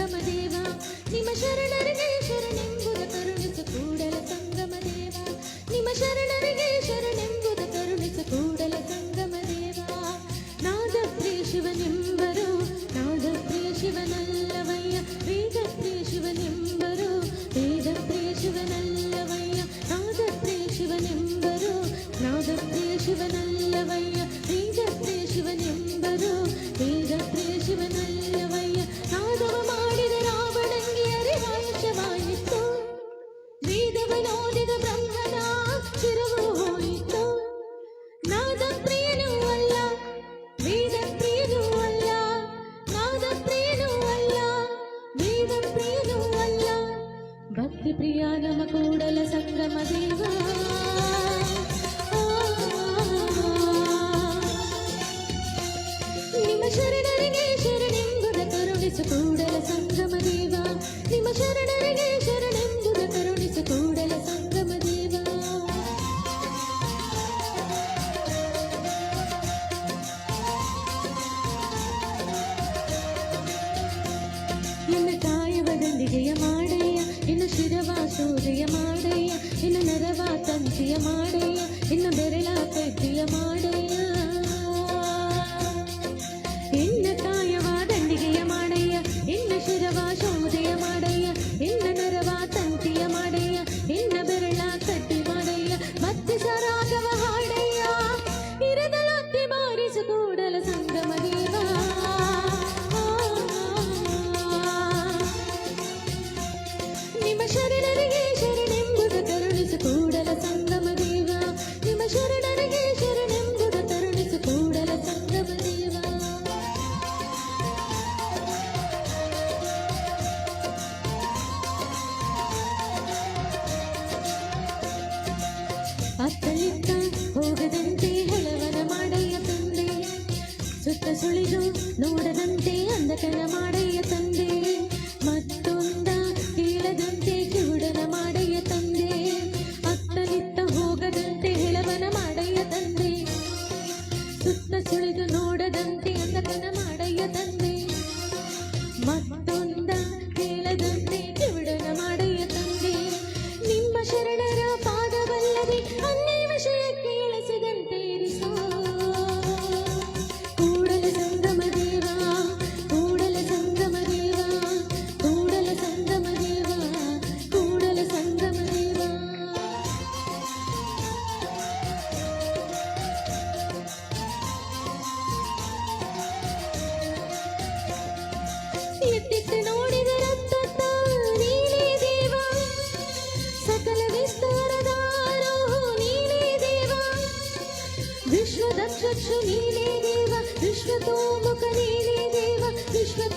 సంగమదేవా నిమ శరణరిగే శరణెంబుద కరుణిత కూడల సంగమదేవా నిమ శరణరిగే శరణెంబుద కరుణిత ಕೂಡಲ ಸಂಗಮ ದೇವ ನಾದ ಶಿವನೆಂಬರು പ്രിയ നമകോ ಬೇರೆ ತುಳಿದು ನೋಡದಂತೆ ಅಂದಕನ ಮಾಡಯ್ಯ ತಂದೆ. ಮತ್ತೊಂದ ಕೇಳದಂತೆ ಕಿವುಡನ ಮಾಡಯ್ಯ ತಂದೆ. ಅತ್ತಲಿತ್ತ ಹೋಗದಂತೆ ಹೆಳವನ ಮಾಡಯ್ಯ ತಂದೆ. ಸುತ್ತ ತುಳಿದು ನೋಡದಂತೆ ಅಂದಕನ ಮಾಡಯ್ಯ ತಂದೆ. शरीरे देव कृष्ण तु देव कृष्ण